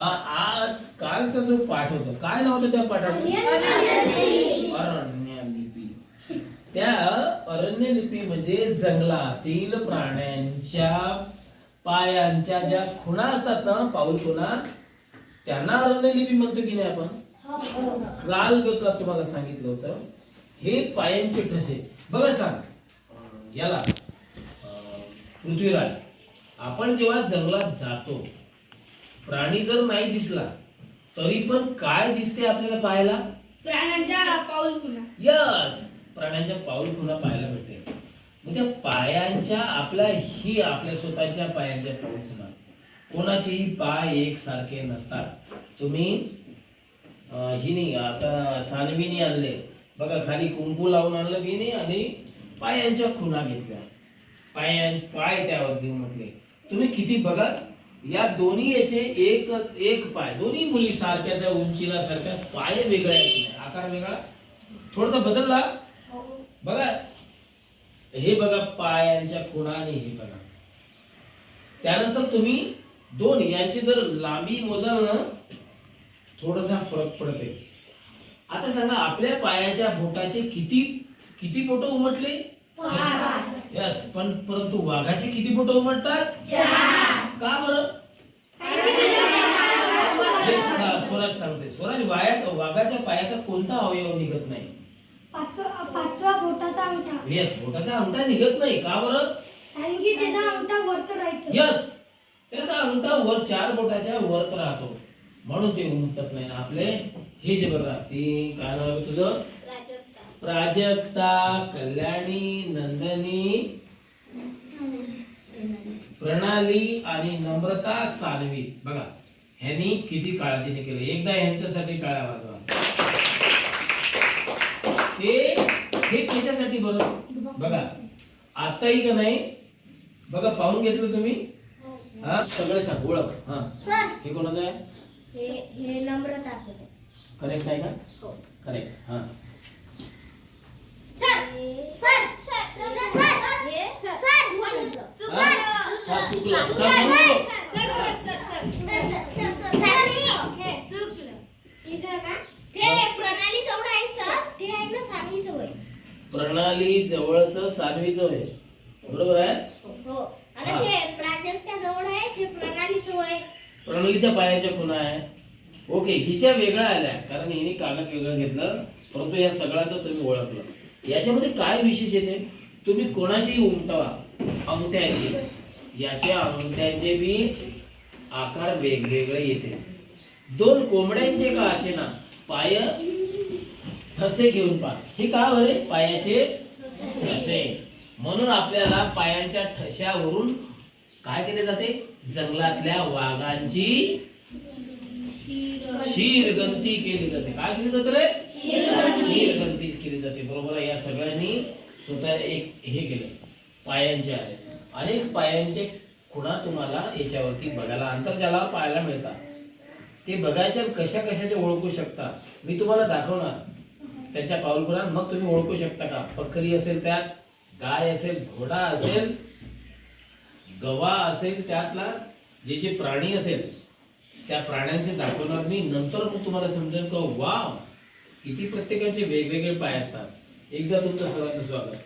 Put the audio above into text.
आज कालचा जो पाठ होता काय नाव होतं त्या पाठाचं? अरण्य लिपी त्या अरण्य लिपी म्हणजे जंगलातील प्राण्यांच्या पायांच्या ज्या खुणा असतात ना पाऊल खुणा त्यांना अरण्य लिपी म्हणतो की नाही आपण? काल जो का तुम्हाला सांगितलं होतं. हे पायांचे ठसे. बघा सांग. याला पृथ्वीराज आपण जेव्हा जंगलात जातो प्राणी जर नाही दिसला तरी पण काय दिसते आपल्याला पाहायला? प्राण्यांच्या पाऊल खुणा. यस प्राण्यांच्या पाऊल खुणा पाहायला भेटते मग त्या पायांच्या आपल्या ही आपल्या स्वतःच्या पायांच्या पाऊल खुणा. कोणाचेही पाय एक सारखे नसतात. तुम्ही अं, हिनी आता सानवीनी आणले. बघा खाली कुंकू लावून आणलं तिने आणि पायांच्या खुणा घेतल्या. पायां पाय त्यावर घेऊन म्हटले. तुम्ही किती बघा या दोन्ही याचे एक एक पाय. दोन्ही मुली सारख्याच उंचीला सारख्या पाय वेगळे आहेत. नाही. आकार वेगळा. थोडासा बदलला. बघा. हे बघा पायांच्या खुणा आणि हे बघा. त्यानंतर तुम्ही दोन यांची जर लांबी मोजाल ना थोडासा फरक पडते आता सांगा आपल्या पायाच्या बोटाचे किती किती बोट उमटले? यस पण परंतु वाघाचे किती बोट उमटतात? वाघाच्या पायाचा कोणता अवयव निघत नाही? पाचवा पाचवा बोटाचा अंगठा. यस बोटाचा अंगठा निघत नाही. का बरं? कारण की त्याचा अंगठा वरत राहतो. यस त्याचा अंगठा वर चार बोटाच्या वरत राहतो. म्हणून ते उमटत नाही आपले. हे जे बघा ते काय नाव आहे तुझं? प्राजक्ता. कल्याणी नंदनी. प्रणाली आणि नम्रता सानवी बघा ह्यांनी किती काळजीने केलं. एकदा ह्यांच्यासाठी टाळ्या वाजवा ते हे कशासाठी बरं बघा आताही का नाही बघा पाहून घेतलं तुम्ही हा सगळे सांग ओळख हा सर हे कोणाचं आहे हे हे नम्रताचं करेक्ट आहे का हो करेक्ट हा सर सर सर सर हे सर सर हा? हा, चुकलं. का चुकलं? प्रणाली जवळ आहे सर ते आहे ना सामी जवळ प्रणाली जवळच सानवीच आहे. बरोबर आहे? हो. आणि ते प्राजक्ता जवळ आहे ते प्रणालीच्या पायाच्या खुणा आहे. ओके हिच्या वेगळ्या आल्या कारण हिने कागद वेगळं घेतलं परंतु या सगळ्याचं तुम्ही ओळखलं. याच्यामध्ये काय विशेष येते तुम्ही कोणाचेही उमटवा अंगठ्याचे. याच्या अंगठ्याचे बी आकार वेगवेगळे येते. दोन कोंबड्यांचे का असे ना? पाय ठसे घेऊन पा हे का बरे? पायाचे ठसे. म्हणून आपल्याला पायांच्या ठश्यावरून काय केले जाते? जंगलातल्या वाघांची शिरगंती केली जाते. काय केली जाते रे? शिरगंती केली जाते. बरोबर या सगळ्यांनी स्वतः एक हे केलं. पायांचे आले. अनेक पायांचे खुणा तुम्हाला याच्यावरती बघायला अंतर्जाला पाहायला मिळतात. ते बघायच्या कशा कशाचे ओळखू शकता? मी तुम्हाला दाखवणार. त्याच्या पाऊल मग तुम्ही ओळखू शकता का? बकरी असेल त्यात गाय असेल घोडा असेल गवा असेल त्यातला जे जे प्राणी असेल त्या प्राण्यांचे दाखवणार मी. नंतर मग तुम्हाला समजेल का वाव किती प्रत्येकाचे वेगवेगळे पाय असतात. एकदा तुमचं सर्वांचं स्वागत.